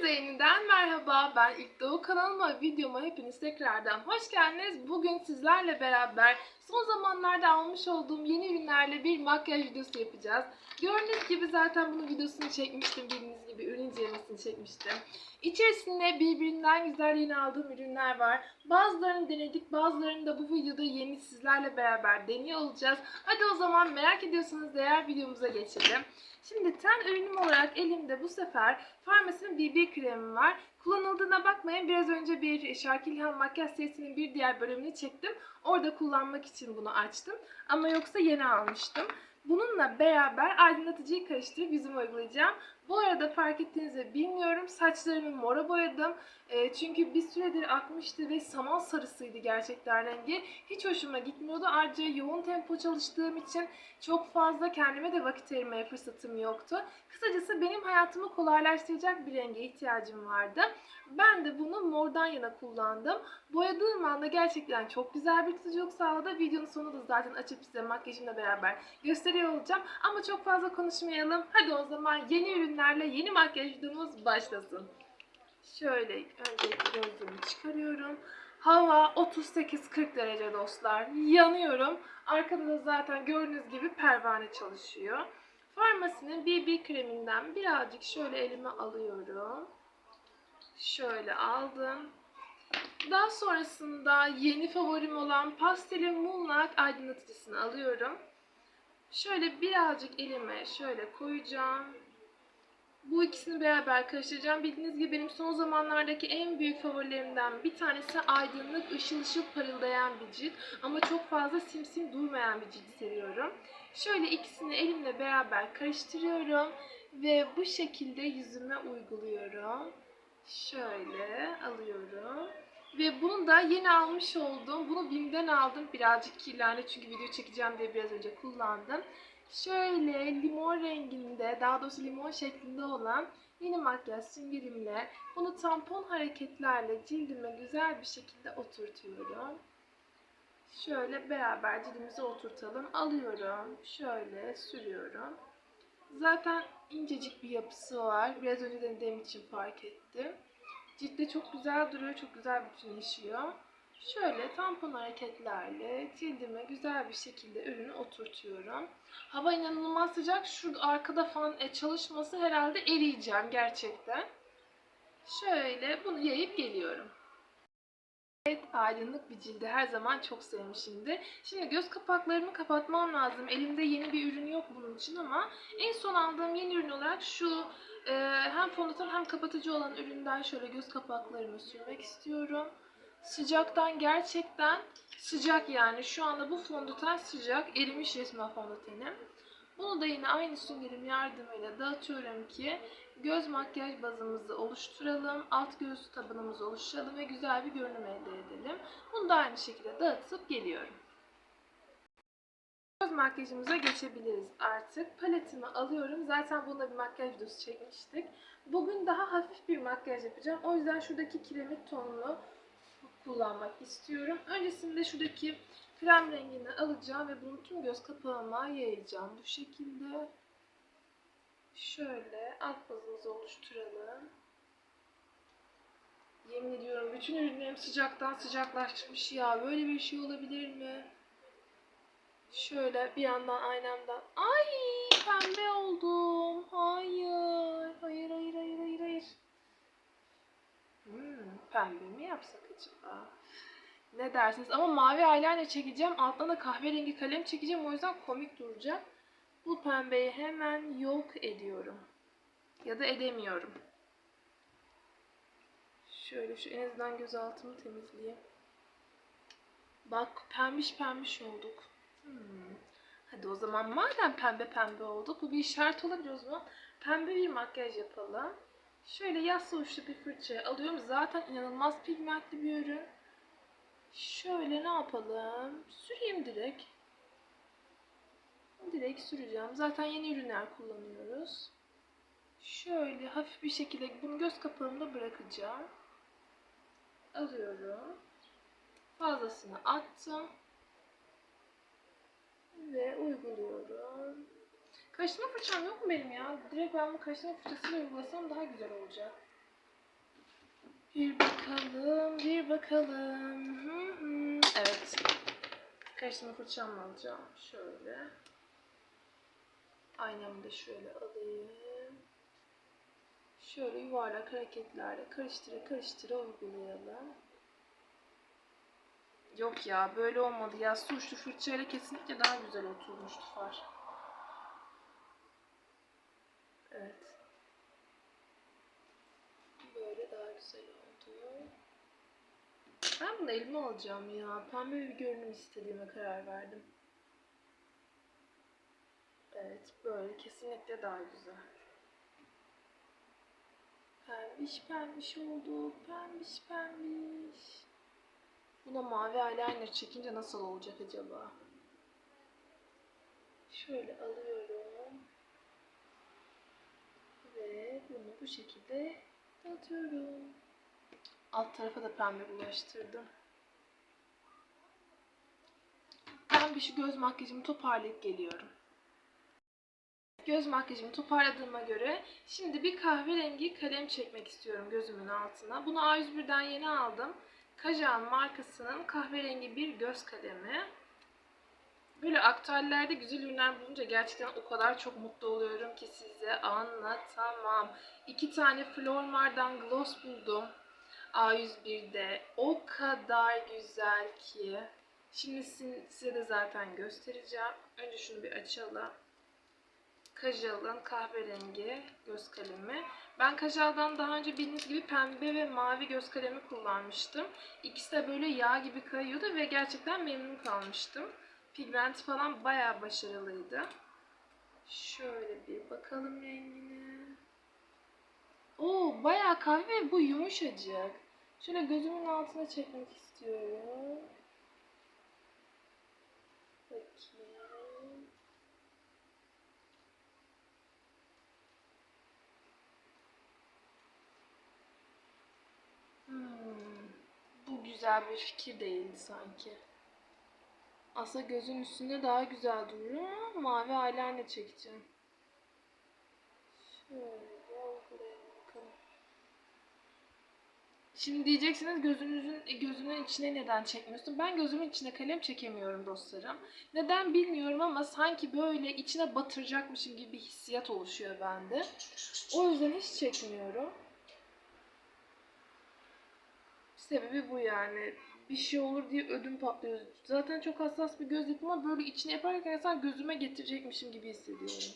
Herkese yeniden merhaba. Ben İlk Doğu kanalıma, videoma hepiniz tekrardan hoş geldiniz. Bugün sizlerle beraber son zamanlarda almış olduğum yeni ürünlerle bir makyaj videosu yapacağız. Gördüğünüz gibi zaten bunun videosunu çekmiştim. Bildiğiniz gibi ürün incelemesini çekmiştim. İçerisinde birbirinden güzel yeni aldığım ürünler var. Bazılarını denedik, bazılarını da bu videoda yeni sizlerle beraber deniyor olacağız. Hadi o zaman merak ediyorsanız eğer videomuza geçelim. Şimdi ten ürünüm olarak elimde bu sefer Farmas'ın BB kremi var. Kullanıldığına bakmayın. Biraz önce bir Şarkı İlhan makyaj serisinin bir diğer bölümünü çektim. Orada kullanmak için bunu açtım. Ama yoksa yeni almıştım. Bununla beraber aydınlatıcıyı karıştırıp yüzüme uygulayacağım. Bu arada fark ettiğinizi bilmiyorum. Saçlarımı mora boyadım. E, çünkü bir süredir akmıştı ve saman sarısıydı gerçekten rengi. Hiç hoşuma gitmiyordu. Ayrıca yoğun tempo çalıştığım için çok fazla kendime de vakit ayırmaya fırsatım yoktu. Kısacası benim hayatımı kolaylaştıracak bir renge ihtiyacım vardı. Ben de bunu mordan yana kullandım. Boyadığım anda gerçekten çok güzel bir tutuculuk sağladı. Videonun sonunda da zaten açıp size makyajımla beraber gösteriyor olacağım. Ama çok fazla konuşmayalım. Hadi o zaman yeni ürünlerle yeni makyaj videomuz başlasın. Şöyle öncelikle gözlüğümü çıkarıyorum. Hava 38-40 derece dostlar. Yanıyorum. Arkada da zaten gördüğünüz gibi pervane çalışıyor. Farmasinin BB kreminden birazcık şöyle elime alıyorum. Şöyle aldım. Daha sonrasında yeni favorim olan Pastel'in Moonlight aydınlatıcısını alıyorum. Şöyle birazcık elime şöyle koyacağım. Bu ikisini beraber karıştıracağım. Bildiğiniz gibi benim son zamanlardaki en büyük favorilerimden bir tanesi aydınlık, ışıl ışıl parıldayan bir cilt. Ama çok fazla simsim durmayan bir cilt seviyorum. Şöyle ikisini elimle beraber karıştırıyorum. Ve bu şekilde yüzüme uyguluyorum. Şöyle alıyorum. Ve bunu da yeni almış oldum. Bunu BİM'den aldım. Birazcık kirlendi çünkü video çekeceğim diye biraz önce kullandım. Şöyle limon renginde, daha doğrusu limon şeklinde olan yeni makyaj süngerimle bunu tampon hareketlerle cildime güzel bir şekilde oturtuyorum. Şöyle beraber cildimize oturtalım. Alıyorum. Şöyle sürüyorum. Zaten incecik bir yapısı var. Biraz önce denediğim için fark ettim. Ciltte çok güzel duruyor. Çok güzel bütünleşiyor. Şöyle tampon hareketlerle cildime güzel bir şekilde ürünü oturtuyorum. Hava inanılmaz sıcak. Şu arkada fan e, çalışması herhalde eriyeceğim gerçekten. Şöyle bunu yayıp geliyorum. Evet aydınlık bir cildi her zaman çok sevmişimdir. Şimdi göz kapaklarımı kapatmam lazım. Elimde yeni bir ürün yok bunun için ama en son aldığım yeni ürün olarak şu e, hem fondöten hem kapatıcı olan üründen şöyle göz kapaklarımı sürmek istiyorum. Sıcaktan gerçekten sıcak yani. Şu anda bu fondöten sıcak. Erimiş resmen fondötenim. Bunu da yine aynı süngerim yardımıyla dağıtıyorum ki göz makyaj bazımızı oluşturalım. Alt göz tabanımızı oluşturalım ve güzel bir görünüm elde edelim. Bunu da aynı şekilde dağıtıp geliyorum. Göz makyajımıza geçebiliriz artık. Paletimi alıyorum. Zaten bunda bir makyaj videosu çekmiştik. Bugün daha hafif bir makyaj yapacağım. O yüzden şuradaki kiremit tonunu kullanmak istiyorum. Öncesinde şuradaki krem rengini alacağım ve bunu tüm göz kapağıma yayacağım. Bu şekilde şöyle alt bazımızı oluşturalım. Yemin ediyorum bütün ürünlerim sıcaktan sıcaklaşmış ya. Böyle bir şey olabilir mi? Şöyle bir yandan aynamdan. Ay pembe oldum. Hayır. Pembe mi yapsak acaba? Ne dersiniz? Ama mavi eyeliner çekeceğim. Alttan da kahverengi kalem çekeceğim. O yüzden komik duracak. Bu pembeyi hemen yok ediyorum. Ya da edemiyorum. Şöyle şu en azından göz altımı temizleyeyim. Bak pembiş pembiş olduk. Hmm. Hadi o zaman madem pembe pembe olduk bu bir işaret olabilir o zaman. Pembe bir makyaj yapalım. Şöyle yassı uçlu bir fırça alıyorum. Zaten inanılmaz pigmentli bir ürün. Şöyle ne yapalım? Süreyim direkt. Direkt süreceğim. Zaten yeni ürünler kullanıyoruz. Şöyle hafif bir şekilde bunu göz kapağımda bırakacağım. Alıyorum. Fazlasını attım. Ve uyguluyorum. Kaşıma fırçam yok mu benim ya? Direkt ben bu kaşıma fırçasıyla uygulasam daha güzel olacak. Bir bakalım, bir bakalım. Evet. Karşıma fırçamla alacağım. Şöyle. Aynamı da şöyle alayım. Şöyle yuvarlak hareketlerle karıştıra karıştıra uygulayalım. Yok ya böyle olmadı ya. Suçlu fırçayla kesinlikle daha güzel oturmuştu far. Evet. Böyle daha güzel oldu. Ben bunu elime alacağım ya. Pembe bir görünüm istediğime karar verdim. Evet, böyle kesinlikle daha güzel. Pembiş pembiş oldu. Pembiş pembiş. Buna mavi eyeliner çekince nasıl olacak acaba? Şöyle alıyorum. Bunu bu şekilde dağıtıyorum. Alt tarafa da pembe bulaştırdım. Ben bir şu göz makyajımı toparlayıp geliyorum. Göz makyajımı toparladığıma göre şimdi bir kahverengi kalem çekmek istiyorum gözümün altına. Bunu A101'den yeni aldım. Kajal markasının kahverengi bir göz kalemi. Böyle aktüellerde güzel ürünler bulunca gerçekten o kadar çok mutlu oluyorum ki size anlatamam. İki tane Flormar'dan gloss buldum. A101'de. O kadar güzel ki. Şimdi size de zaten göstereceğim. Önce şunu bir açalım. Kajal'ın kahverengi göz kalemi. Ben Kajal'dan daha önce bildiğiniz gibi pembe ve mavi göz kalemi kullanmıştım. İkisi de böyle yağ gibi kayıyordu ve gerçekten memnun kalmıştım. Pigmenti falan bayağı başarılıydı. Şöyle bir bakalım rengine. Oo bayağı kahve bu yumuşacık. Şöyle gözümün altına çekmek istiyorum. Bakayım. Hmm, bu güzel bir fikir değildi sanki. Aslında gözün üstünde daha güzel duruyor ama mavi eyeliner çekeceğim. Şöyle. Şimdi diyeceksiniz gözünüzün gözünün içine neden çekmiyorsun? Ben gözümün içine kalem çekemiyorum dostlarım. Neden bilmiyorum ama sanki böyle içine batıracakmışım gibi bir hissiyat oluşuyor bende. O yüzden hiç çekmiyorum. Sebebi bu yani. Bir şey olur diye ödüm patlıyor. Zaten çok hassas bir göz yapımı ama böyle içine yaparken insan gözüme getirecekmişim gibi hissediyorum.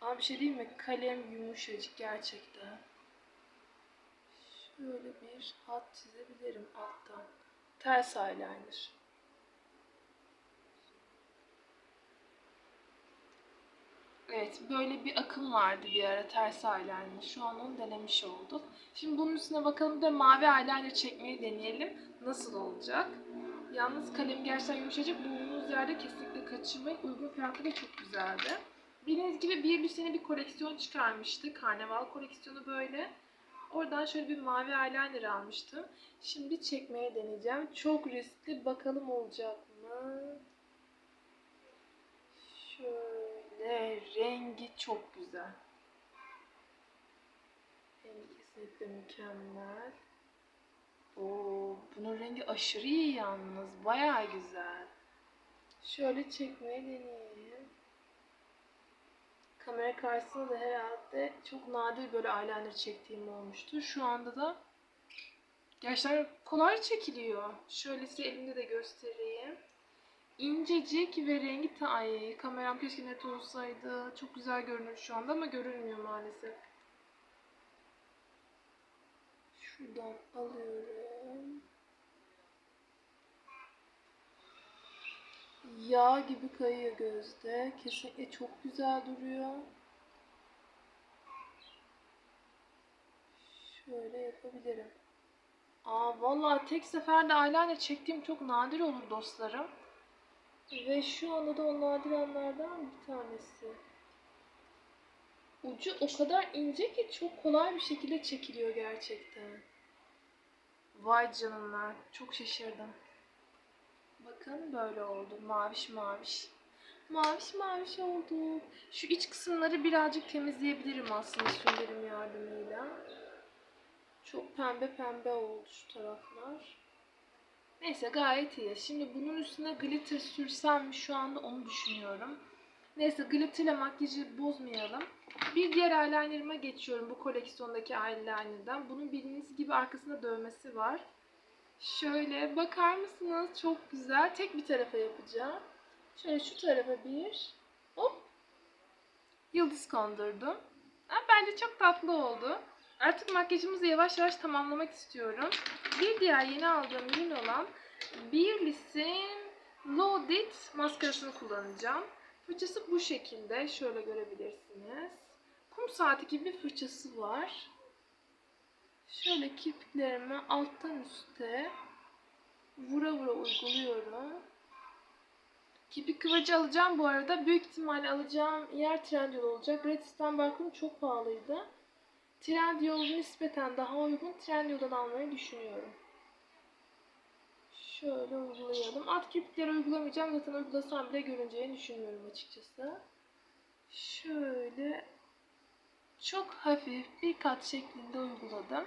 Ama bir şey değil mi? Kalem yumuşacık gerçekten. Şöyle bir hat çizebilirim alttan. Ters eyeliner. Evet, böyle bir akım vardı bir ara ters eyeliner. Şu an onu denemiş olduk. Şimdi bunun üstüne bakalım bir de mavi eyeliner çekmeyi deneyelim. Nasıl olacak? Yalnız kalem gerçekten yumuşacık. Bulunduğunuz yerde kesinlikle kaçırmayın. Uygun fiyatlı ve çok güzeldi. Bildiğiniz gibi bir sene bir koleksiyon çıkarmıştı. Karnaval koleksiyonu böyle. Oradan şöyle bir mavi eyeliner almıştım. Şimdi çekmeye deneyeceğim. Çok riskli. Bakalım olacak mı? Şöyle rengi çok güzel. Rengi kesinlikle mükemmel. Oo, bunun rengi aşırı iyi yalnız. Bayağı güzel. Şöyle çekmeye deneyeyim. Kamera karşısında da herhalde çok nadir böyle eyeliner çektiğim olmuştu. Şu anda da gerçekten kolay çekiliyor. Şöyle size elimde de göstereyim. İncecik ve rengi ta ay kameram keşke net olsaydı. Çok güzel görünür şu anda ama görünmüyor maalesef. Şuradan alıyorum. Yağ gibi kayıyor gözde. Kesinlikle çok güzel duruyor. Şöyle yapabilirim. Aa vallahi tek seferde eyeliner çektiğim çok nadir olur dostlarım. Ve şu anda da o nadir anlardan bir tanesi. Ucu o kadar ince ki çok kolay bir şekilde çekiliyor gerçekten. Vay canına çok şaşırdım. Bakın böyle oldu. Maviş maviş. Maviş maviş oldu. Şu iç kısımları birazcık temizleyebilirim aslında süngerim yardımıyla. Çok pembe pembe oldu şu taraflar. Neyse gayet iyi. Şimdi bunun üstüne glitter sürsem şu anda onu düşünüyorum. Neyse glitterle makyajı bozmayalım. Bir diğer eyelinerıma geçiyorum bu koleksiyondaki eyelinerden. Bunun bildiğiniz gibi arkasında dövmesi var. Şöyle bakar mısınız? Çok güzel. Tek bir tarafa yapacağım. Şöyle şu tarafa bir. Hop. Yıldız kondurdum. Ha, bence çok tatlı oldu. Artık makyajımızı yavaş yavaş tamamlamak istiyorum. Bir diğer yeni aldığım ürün olan Beauty's'in Loaded maskarasını kullanacağım. Fırçası bu şekilde. Şöyle görebilirsiniz. Kum saati gibi bir fırçası var. Şöyle kirpiklerimi alttan üste vura vura uyguluyorum. Kirpik kıvırcı alacağım bu arada. Büyük ihtimalle alacağım yer Trendyol olacak. Red Standard'ın çok pahalıydı. Trendyol nispeten daha uygun. Trendyol'dan almayı düşünüyorum. Şöyle uygulayalım. Alt kirpikleri uygulamayacağım. Zaten uygulasam bile görüneceğini düşünmüyorum açıkçası. Şöyle çok hafif bir kat şeklinde uyguladım.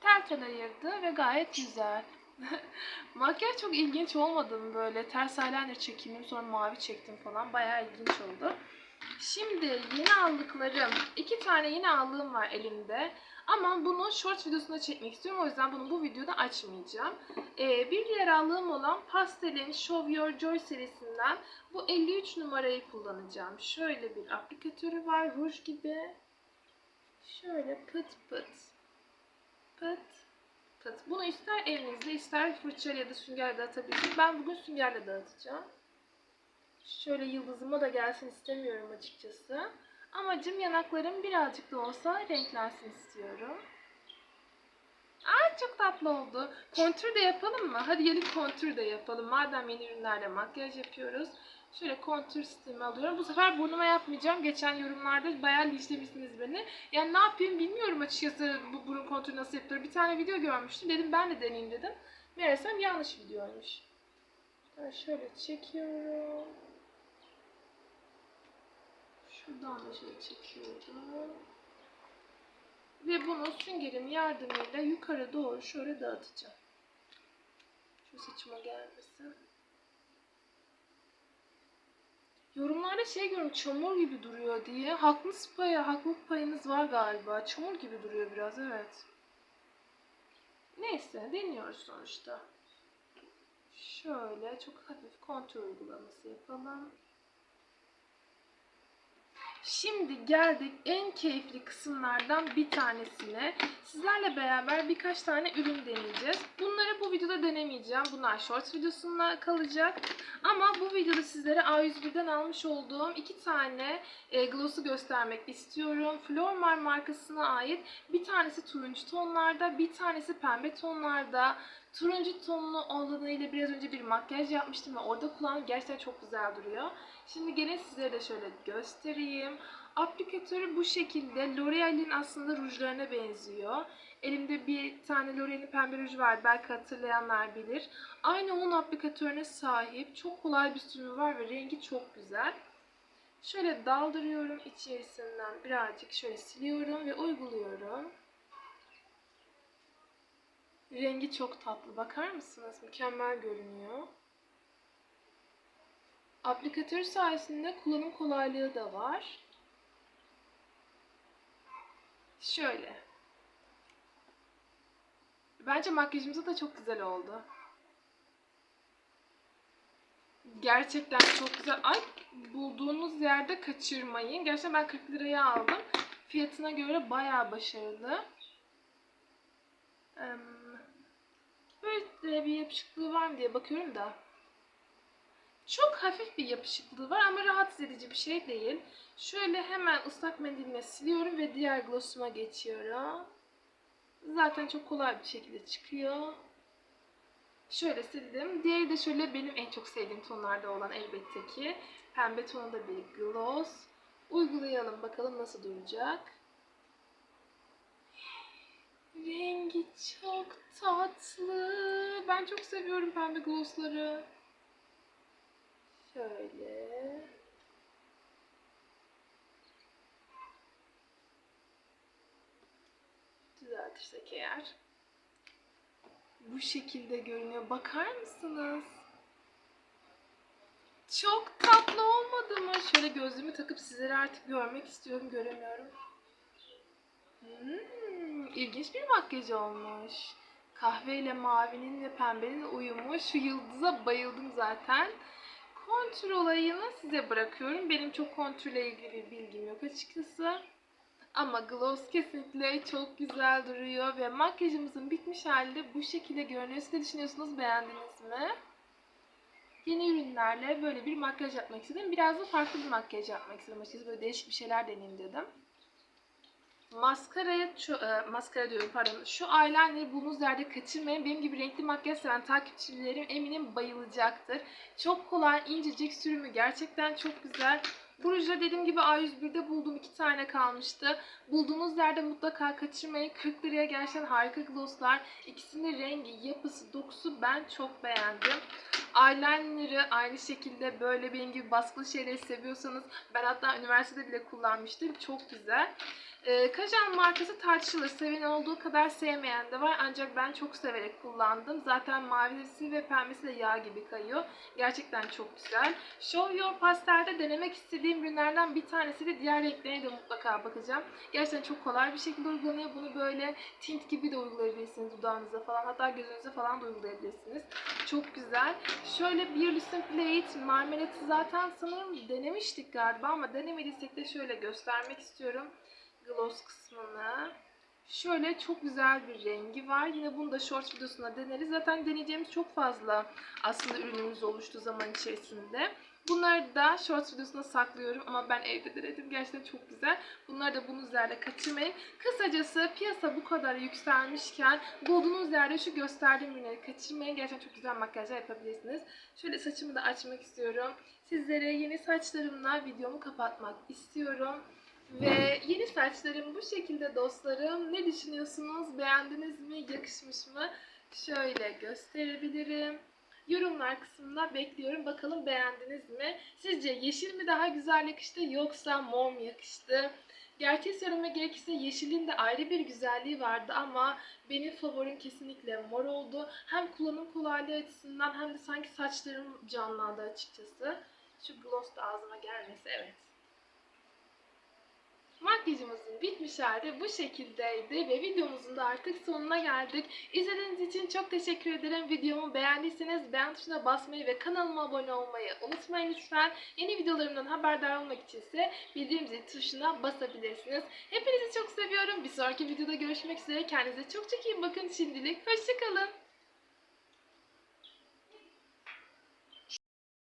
Tel tel ayırdı ve gayet güzel. Makyaj çok ilginç olmadı mı böyle? Ters eyeliner çekimim sonra mavi çektim falan. Bayağı ilginç oldu. Şimdi yeni aldıklarım, iki tane yeni aldığım var elimde. Ama bunu short videosunda çekmek istiyorum. O yüzden bunu bu videoda açmayacağım. Ee, bir diğer aldığım olan Pastel'in Show Your Joy serisinden bu 53 numarayı kullanacağım. Şöyle bir aplikatörü var. Ruj gibi. Şöyle pıt pıt. Pıt pıt. Bunu ister elinizde ister fırçayla ya da süngerle dağıtabilirsiniz. Ben bugün süngerle dağıtacağım. Şöyle yıldızıma da gelsin istemiyorum açıkçası. Amacım yanaklarım birazcık da olsa renklensin istiyorum. Aa çok tatlı oldu. Kontür de yapalım mı? Hadi yeni kontür de yapalım. Madem yeni ürünlerle makyaj yapıyoruz. Şöyle kontür sistemi alıyorum. Bu sefer burnuma yapmayacağım. Geçen yorumlarda bayağı linçlemişsiniz beni. Yani ne yapayım bilmiyorum açıkçası bu burun kontürü nasıl yapılır. Bir tane video görmüştüm. Dedim ben de deneyeyim dedim. Meğersem yanlış videoymuş. Ben şöyle çekiyorum. Şuradan da şöyle çekiyorum. Ve bunu süngerim yardımıyla yukarı doğru şöyle dağıtacağım. Şu saçıma gelmesin. Yorumlarda şey görüyorum çamur gibi duruyor diye. Haklısınız payı, haklılık payınız var galiba. Çamur gibi duruyor biraz evet. Neyse deniyoruz sonuçta. Şöyle çok hafif kontrol uygulaması yapalım. Şimdi geldik en keyifli kısımlardan bir tanesine. Sizlerle beraber birkaç tane ürün deneyeceğiz. Bunları bu videoda denemeyeceğim. Bunlar short videosunda kalacak. Ama bu videoda sizlere A101'den almış olduğum iki tane e, gloss'u göstermek istiyorum. Flormar markasına ait bir tanesi turuncu tonlarda, bir tanesi pembe tonlarda. Turuncu tonlu olanıyla biraz önce bir makyaj yapmıştım ve orada kulağım gerçekten çok güzel duruyor. Şimdi gelin sizlere de şöyle göstereyim. Aplikatörü bu şekilde L'Oreal'in aslında rujlarına benziyor. Elimde bir tane L'Oreal'in pembe ruju var. Belki hatırlayanlar bilir. Aynı onun aplikatörüne sahip. Çok kolay bir sürümü var ve rengi çok güzel. Şöyle daldırıyorum içerisinden birazcık şöyle siliyorum ve uyguluyorum. Rengi çok tatlı. Bakar mısınız? Mükemmel görünüyor. Aplikatör sayesinde kullanım kolaylığı da var. Şöyle. Bence makyajımız da çok güzel oldu. Gerçekten çok güzel. Ay bulduğunuz yerde kaçırmayın. Gerçekten ben 40 liraya aldım. Fiyatına göre bayağı başarılı. Böyle bir yapışıklığı var mı diye bakıyorum da. Çok hafif bir yapışıklığı var ama rahatsız edici bir şey değil. Şöyle hemen ıslak mendille siliyorum ve diğer glossuma geçiyorum. Zaten çok kolay bir şekilde çıkıyor. Şöyle sildim. Diğeri de şöyle benim en çok sevdiğim tonlarda olan elbette ki pembe tonunda bir gloss. Uygulayalım bakalım nasıl duracak. Rengi çok tatlı. Ben çok seviyorum pembe glossları. Şöyle. düzeltirsek eğer. Bu şekilde görünüyor. Bakar mısınız? Çok tatlı olmadı mı? Şöyle gözlüğümü takıp sizleri artık görmek istiyorum. Göremiyorum. Hmm, ilginç bir makyaj olmuş. Kahveyle mavinin ve pembenin uyumu. Şu yıldıza bayıldım zaten. Kontür olayını size bırakıyorum. Benim çok kontürle ilgili bilgim yok açıkçası. Ama gloss kesinlikle çok güzel duruyor ve makyajımızın bitmiş hali de bu şekilde görünüyor. Siz ne düşünüyorsunuz? Beğendiniz mi? Yeni ürünlerle böyle bir makyaj yapmak istedim. Biraz da farklı bir makyaj yapmak istedim. Açıkçası böyle değişik bir şeyler deneyeyim dedim. Maskaraya, şu, e, maskara diyorum pardon. Şu eyeliner'ı bulunduğunuz yerde kaçırmayın. Benim gibi renkli makyaj seven takipçilerim eminim bayılacaktır. Çok kolay, incecik sürümü gerçekten çok güzel. Bu rujda dediğim gibi A101'de bulduğum iki tane kalmıştı. Bulduğunuz yerde mutlaka kaçırmayın. 40 liraya gerçekten harika glosslar. İkisinin rengi, yapısı, dokusu ben çok beğendim. Eyeliner'ı aynı şekilde böyle benim gibi baskılı şeyleri seviyorsanız ben hatta üniversitede bile kullanmıştım. Çok güzel. Ee, Kajan markası tartışılır. Seven olduğu kadar sevmeyen de var. Ancak ben çok severek kullandım. Zaten mavisi ve pembesi de yağ gibi kayıyor. Gerçekten çok güzel. Show Your Pastel'de denemek istediğim ürünlerden bir tanesi de diğer renklerine de mutlaka bakacağım. Gerçekten çok kolay bir şekilde uygulanıyor. Bunu böyle tint gibi de uygulayabilirsiniz dudağınıza falan. Hatta gözünüze falan da uygulayabilirsiniz. Çok güzel. Şöyle bir Listen Plate marmelatı zaten sanırım denemiştik galiba ama denemediysek de şöyle göstermek istiyorum gloss kısmını. Şöyle çok güzel bir rengi var. Yine bunu da short videosunda deneriz. Zaten deneyeceğimiz çok fazla aslında ürünümüz oluştu zaman içerisinde. Bunları da short videosuna saklıyorum ama ben evde denedim. Gerçekten çok güzel. Bunları da bunun üzerinde kaçırmayın. Kısacası piyasa bu kadar yükselmişken bulduğunuz yerde şu gösterdiğim ürünleri kaçırmayın. Gerçekten çok güzel makyajlar yapabilirsiniz. Şöyle saçımı da açmak istiyorum. Sizlere yeni saçlarımla videomu kapatmak istiyorum. Ve yeni saçlarım bu şekilde dostlarım. Ne düşünüyorsunuz? Beğendiniz mi? Yakışmış mı? Şöyle gösterebilirim. Yorumlar kısmında bekliyorum. Bakalım beğendiniz mi? Sizce yeşil mi daha güzel yakıştı yoksa mor mu yakıştı? Gerçeği söylemek gerekirse yeşilin de ayrı bir güzelliği vardı ama benim favorim kesinlikle mor oldu. Hem kullanım kolaylığı açısından hem de sanki saçlarım canlandı açıkçası. Şu gloss da ağzıma gelmesi evet. Makyajımızın bitmiş hali bu şekildeydi ve videomuzun da artık sonuna geldik. İzlediğiniz için çok teşekkür ederim. Videomu beğendiyseniz beğen tuşuna basmayı ve kanalıma abone olmayı unutmayın lütfen. Yeni videolarımdan haberdar olmak için ise bildirim zil tuşuna basabilirsiniz. Hepinizi çok seviyorum. Bir sonraki videoda görüşmek üzere. Kendinize çok çok iyi bakın şimdilik. Hoşçakalın.